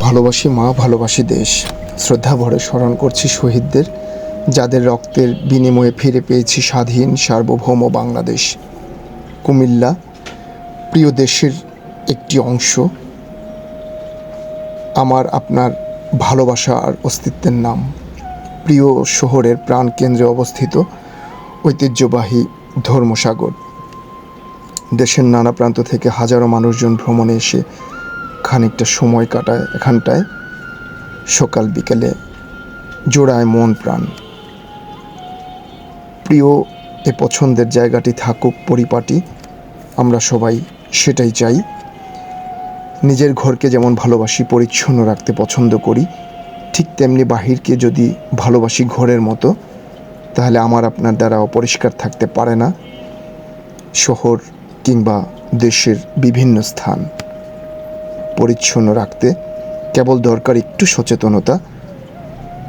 ভালোবাসি মা, ভালোবাসি দেশ। শ্রদ্ধা ভরে স্মরণ করছি শহীদদের, যাদের রক্তের বিনিময়ে ফিরে পেয়েছি স্বাধীন, সার্বভৌম বাংলাদেশ। কুমিল্লা, প্রিয় দেশের একটি অংশ। আমার, আপনার ভালোবাসা আর অস্তিত্বের নাম। প্রিয় শহরের প্রাণকেন্দ্রে অবস্থিত ঐতিহ্যবাহী ধর্মসাগর। দেশের নানা প্রান্ত থেকে হাজারো মানুষজন ভ্রমণে এসে খানিকটা সময় কাটায় এখানটায়। সকাল বিকেলে জোড়ায় মন প্রাণ। প্রিয়, এ পছন্দের জায়গাটি থাকুক, পরিপাটি। আমরা সবাই সেটাই চাই। নিজের ঘরকে যেমন ভালোবাসি, পরিচ্ছন্ন রাখতে পছন্দ করি, ঠিক তেমনি বাহিরকে যদি ভালোবাসি ঘরের মতো, তাহলে আমার আপনার দ্বারা অপরিষ্কার থাকতে পারে না। শহর কিংবা দেশের বিভিন্ন স্থান। পরিচ্ছন্ন রাখতে কেবল দরকার একটু সচেতনতা,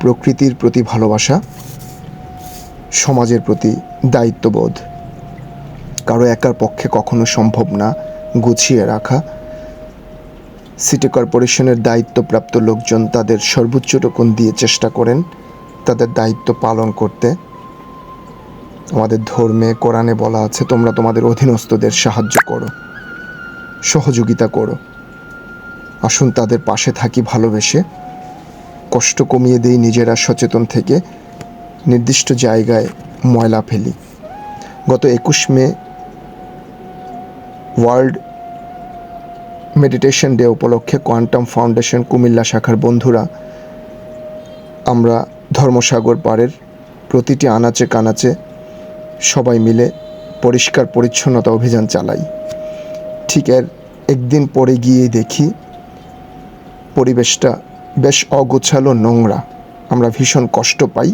প্রকৃতির প্রতি ভালোবাসা, সমাজের প্রতি দায়িত্ববোধ। কারও একার পক্ষে কখনো সম্ভব না গুছিয়ে রাখা। সিটি কর্পোরেশনের দায়িত্বপ্রাপ্ত লোকজন তাদের সর্বোচ্চটুকুন দিয়ে চেষ্টা করেন তাদের দায়িত্ব পালন করতে। আমাদের ধর্মে, কোরআনে বলা আছে, তোমরা তোমাদের অধীনস্থদের সাহায্য করো, সহযোগিতা করো। আসুন তাদের পাশে থাকি ভালোবেসে। কষ্ট কমিয়ে দেই নিজেরা সচেতন থেকে। নির্দিষ্ট জায়গায় ময়লা ফেলি। গত একুশ মে ওয়ার্ল্ড মেডিটেশন ডে উপলক্ষে কোয়ান্টাম ফাউন্ডেশন কুমিল্লা শাখার বন্ধুরা, আমরা ধর্মসাগর পাড়ের প্রতিটি আনাচে কানাচে সবাই মিলে পরিষ্কার পরিচ্ছন্নতা অভিযান চালাই। ঠিক এর একদিন পরে গিয়ে দেখি পরিবেশটা বেশ অগোছালো নোংরা। আমরা ভীষণ কষ্ট পাই।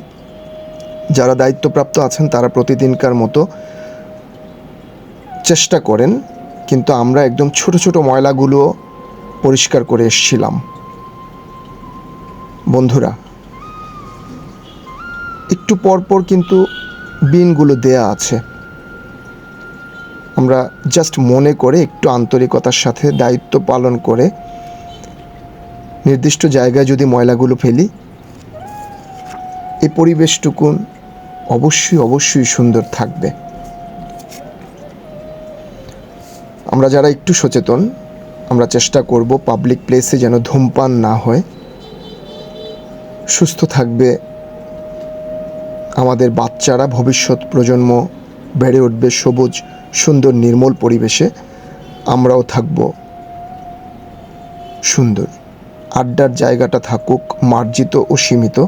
যারা দায়িত্বপ্রাপ্ত আছেন, তারা প্রতিদিনকার মতো চেষ্টা করেন, কিন্তু আমরা একদম ছোট ছোট ময়লাগুলো পরিষ্কার করে এসছিলাম। বন্ধুরা, একটু পর পর কিন্তু বিনগুলো দেয়া আছে। আমরা জাস্ট মনে করে একটু আন্তরিকতার সাথে দায়িত্ব পালন করে নির্দিষ্ট জায়গায় যদি ময়লাগুলো ফেলি এই পরিবেশটুকুন অবশ্যই অবশ্যই সুন্দর থাকবে। আমরা যারা একটু সচেতন, আমরা চেষ্টা করব পাবলিক প্লেসে যেন ধূমপান না হয়। সুস্থ থাকবে আমাদের বাচ্চারা, ভবিষ্যৎ প্রজন্ম বেড়ে উঠবে সবুজ, সুন্দর, নির্মল পরিবেশে। আমরাও থাকব সুন্দর। আড্ডার জায়গাটা থাকুক, মার্জিত ও সীমিত।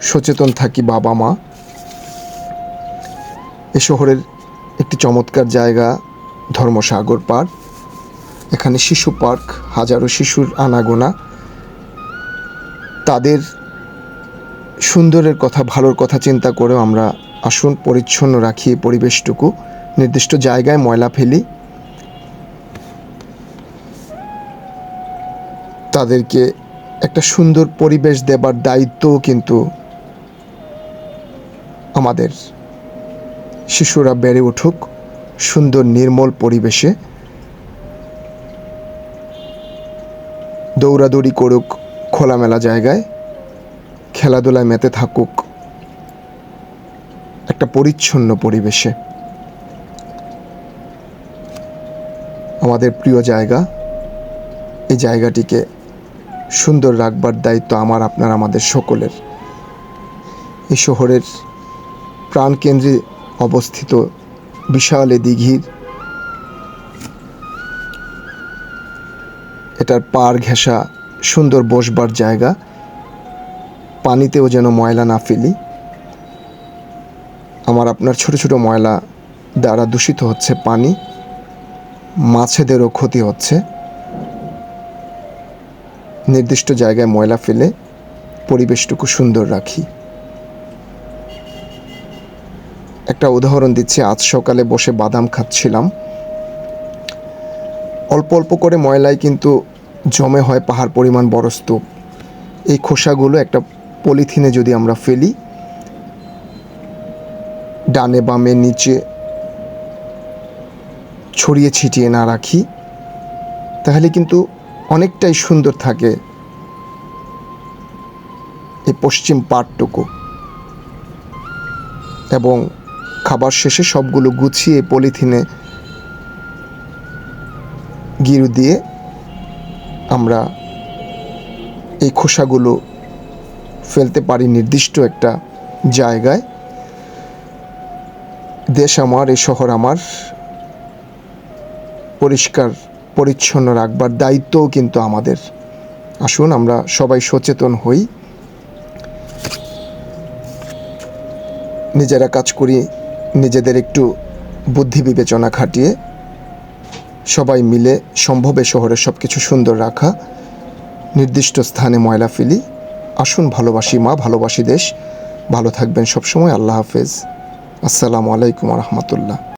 সচেতন থাকি বাবা মা। এ শহরের একটি চমৎকার জায়গা, ধর্মসাগর পার্ক। এখানে শিশু পার্ক, হাজারো শিশুর আনাগোনা। তাদের সুন্দরের কথা, ভালোর কথা চিন্তা করেও আমরা আসুন, পরিচ্ছন্ন রাখি পরিবেশটুকু। নির্দিষ্ট জায়গায় ময়লা ফেলি। তাদেরকে একটা সুন্দর পরিবেশ দেবার দায়িত্বও কিন্তু আমাদের শিশুরা বেড়ে উঠুক সুন্দর নির্মল পরিবেশে। দৌড়াদৌড়ি করুক, খোলামেলা জায়গায় খেলাধুলায় মেতে থাকুক, একটা পরিচ্ছন্ন পরিবেশে। আমাদের প্রিয় জায়গা, এই জায়গাটিকে সুন্দর রাখবার দায়িত্ব আমার, আপনার, আমাদের সকলের। এই শহরের প্রাণকেন্দ্রে অবস্থিত বিশাল এ দিঘির এটার পার ঘেঁষা সুন্দর বসবার জায়গা। পানিতেও যেন ময়লা না ফেলি। আমার, আপনার ছোট ছোট ময়লা দ্বারা দূষিত হচ্ছে পানি। মাছেদেরও ক্ষতি হচ্ছে। নির্দিষ্ট জায়গায় ময়লা ফেলে পরিবেশটুকু সুন্দর রাখি। একটা উদাহরণ দিচ্ছি, আজ সকালে বসে বাদাম খাচ্ছিলাম। অল্প অল্প করে ময়লায় কিন্তু জমে হয় পাহাড় পরিমাণ বড় স্তূপ। এই খোসাগুলো একটা পলিথিনে যদি আমরা ফেলি, ডানে বামে নিচে ছড়িয়ে ছিটিয়ে না রাখি, তাহলে কিন্তু অনেকটাই সুন্দর থাকে এই পশ্চিম পাটটুকু। এবং খাবার শেষে সবগুলো গুছিয়ে পলিথিনে গিরু দিয়ে আমরা এই খোসাগুলো ফেলতে পারি নির্দিষ্ট একটা জায়গায়। দেশ আমার, এই শহর আমার, পরিষ্কার পরিচ্ছন্ন রাখবার দায়িত্বও কিন্তু আমাদের। আসুন, আমরা সবাই সচেতন হই। নিজেরা কাজ করি, নিজেদের একটু বুদ্ধি বিবেচনা খাটিয়ে। সবাই মিলে সম্ভবে শহরের সব কিছু সুন্দর রাখা। নির্দিষ্ট স্থানে ময়লা ফেলি। আসুন, ভালোবাসি মা, ভালোবাসি দেশ। ভালো থাকবেন সবসময়। আল্লাহ হাফেজ। আসসালামু আলাইকুম রহমতুল্লাহ।